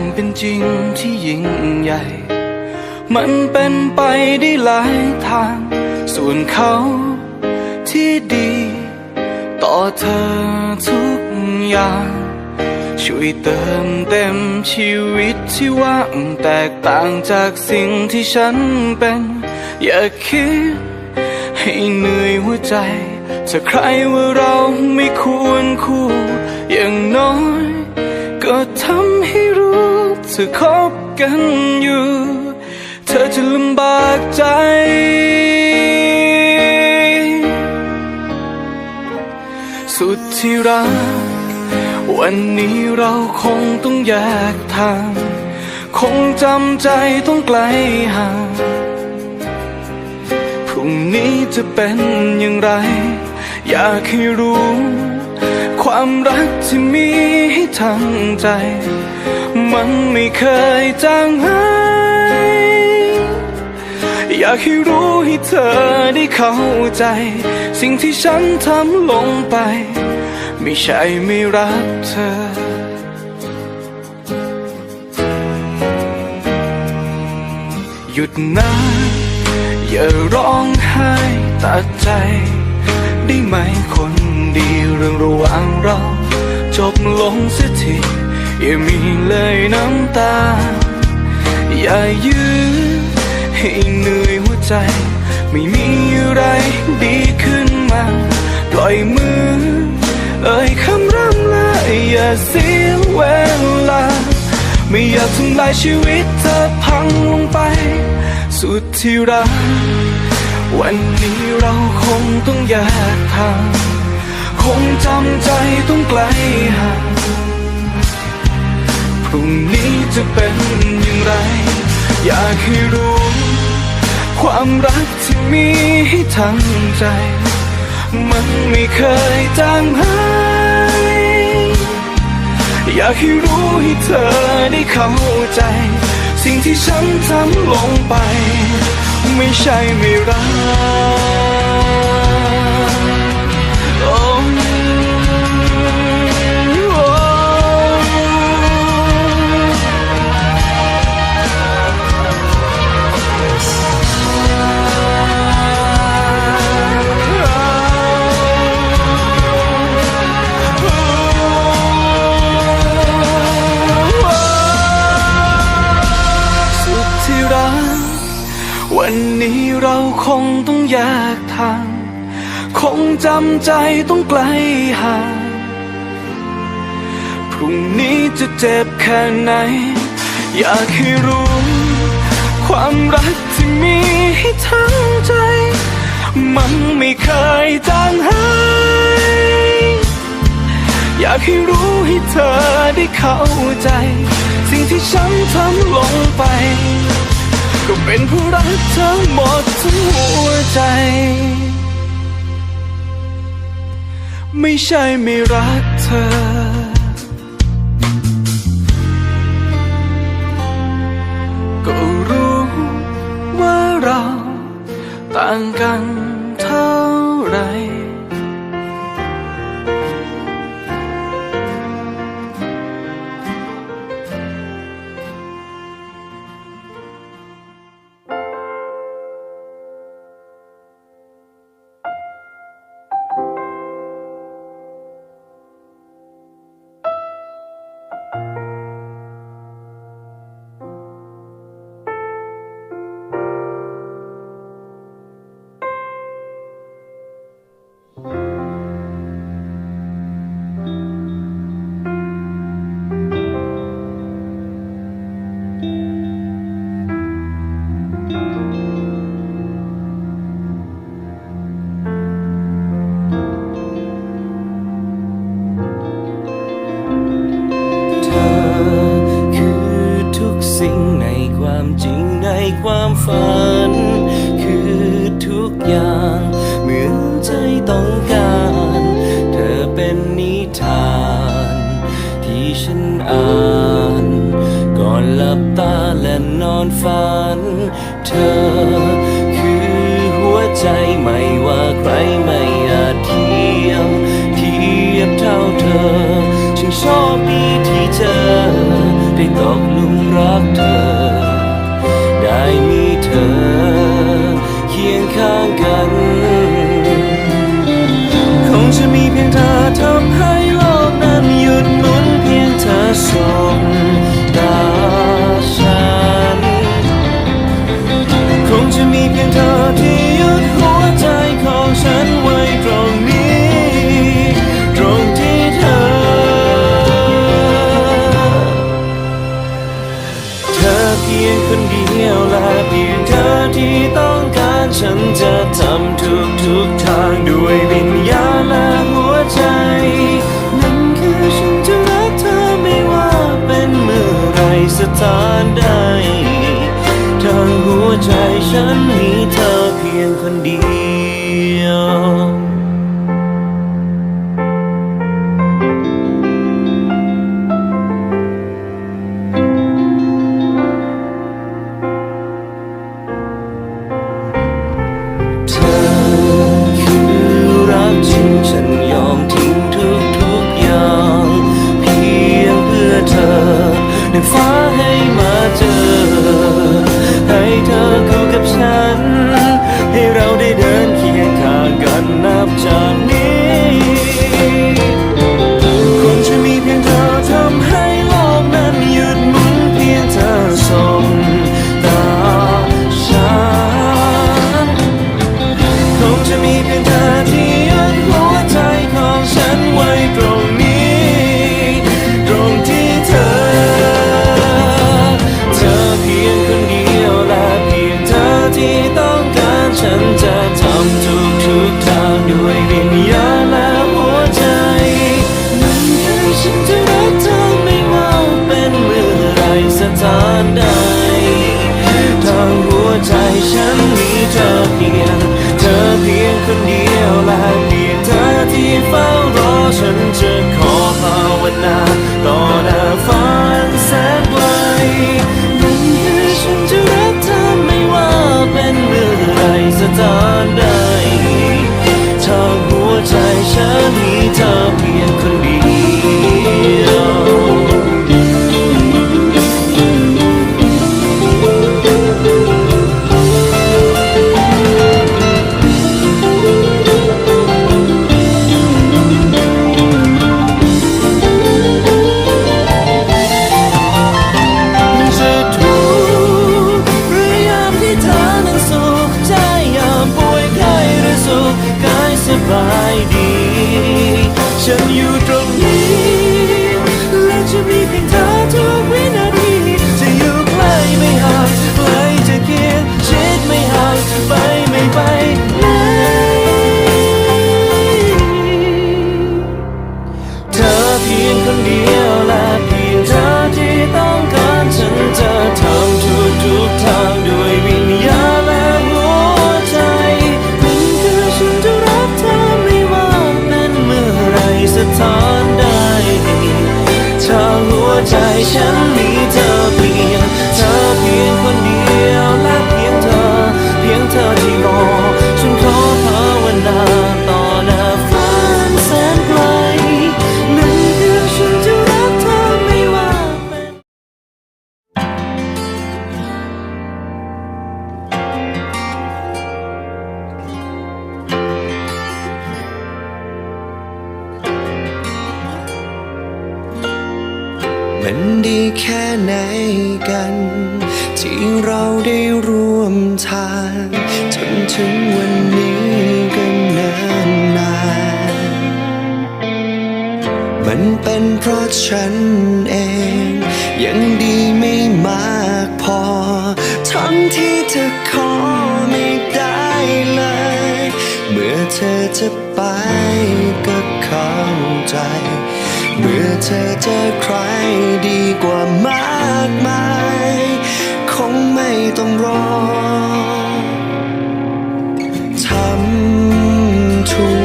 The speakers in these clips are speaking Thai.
ความเป็นจริงที่ยิ่งใหญ่ มันเป็นไปได้หลายทาง ส่วนเขาที่ดี ต่อเธอทุกอย่าง ช่วยเติมเต็มชีวิตที่ว่างแตกต่างจากสิ่งที่ฉันเป็น อย่าคิดให้เหนื่อยหัวใจ ถ้าใครว่าเราไม่ควรคู่อย่างน้อย ก็ทำให้ อคบกันอยู่ เธอจะลำบากใจ สุดที่รัก วันนี้เราคงต้องแยกทาง คงจำใจต้องไกลห่างพรุ่งนี้จะเป็นอย่างไร อยากให้รู้ ความรักที่มีให้ทั้งใจ มันไม่เคยจางหายอยากให้รู้ให้เธอได้เข้าใจ สิ่งที่ฉันทำลงไป ไม่ใช่ไม่รักเธอหยุดนะอย่าร้องไห้ตัดใจ ได้ไหมคนดีเรื่องระหว่างเรา จบลงเสียที อย่ามีเลยน้ำตา อย่ายื้อให้เหนื่อยหัวใจ ไม่มีอะไรดีขึ้นมา ปล่อยมือ เอ่ยคำร่ำลาอย่าเสียเวลา ไม่อยากทำลายชีวิตเธอพังลงไป สุดที่รัก วันนี้เราคงต้องแยกทาง คงจำใจต้องไกล พรุ่งนี้จะเป็นอย่างไร อยากให้รู้ ความรักที่มีให้ทั้งใจ มันไม่เคยจางหายอยากให้รู้ให้เธอได้เข้าใจ สิ่งที่ฉันทำลงไป ไม่ใช่ไม่รักำใจต้องไกลห่างพรุ่งนี้จะเจ็บแค่ไหน อยากให้รู้ ความรักที่มีให้ทั้งใจ มันไม่เคยจางหายอยากให้รู้ให้เธอได้เข้าใจ สิ่งที่ฉันทำลงไป ก็เป็นผู้รักเธอหมดทั้งหัวใจ ไม่ใช่ไม่รักเธอ ก็รู้ว่าเราต่างกัน ฝัน เธอ คือหัวใจไม่ว่าใครไม่อาจเทียมเทียบเท่าเธอฉันชอบดีที่เจอ ได้ตกลุมรักเธอ ได้มีเธอ เคียงข้างกัน คงจะมีเพียงเธอเท่า 的天。 คนเดียวและ แค่ไหนกัน ที่เราได้ร่วมทางจนถึงวันนี้กันนานนานมันเป็นเพราะฉันเอง ยังดีไม่มากพอ ทั้งที่เธอขอไม่ได้เลย เมื่อเธอจะไปก็เข้าใจ เมื่อเธอเจอใครดีกว่ามากมาย คงไม่ต้องรอทำถูก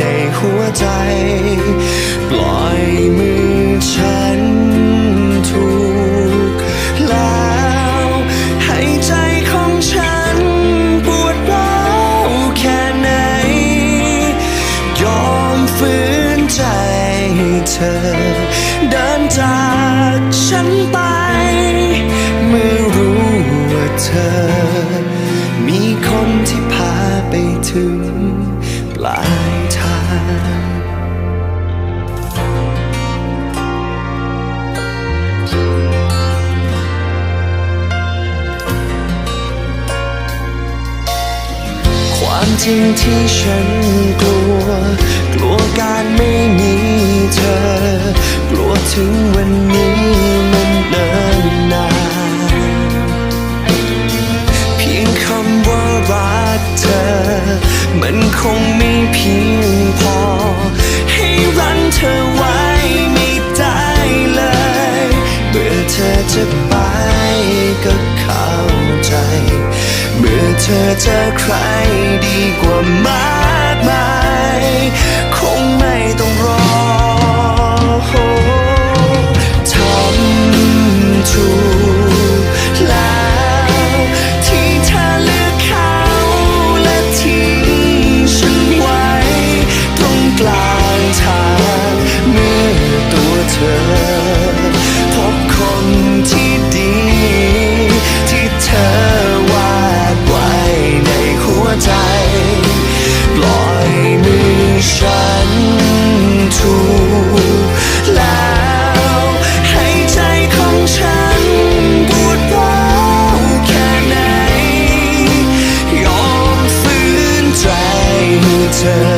ในหัวใจ ปล่อยมือ จริงที่ฉันกลัว กลัวการไม่มีเธอ กลัวถึงวันนี้ ธอเจอใครดีกว่ามากมาย tell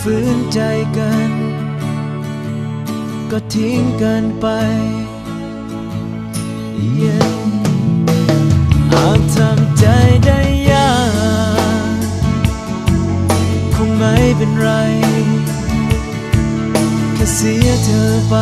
ฝืนใจกัน ก็ทิ้งกันไปเย็นหากทำใจได้ยากคงไม่เป็นไร แค่เสียเธอไป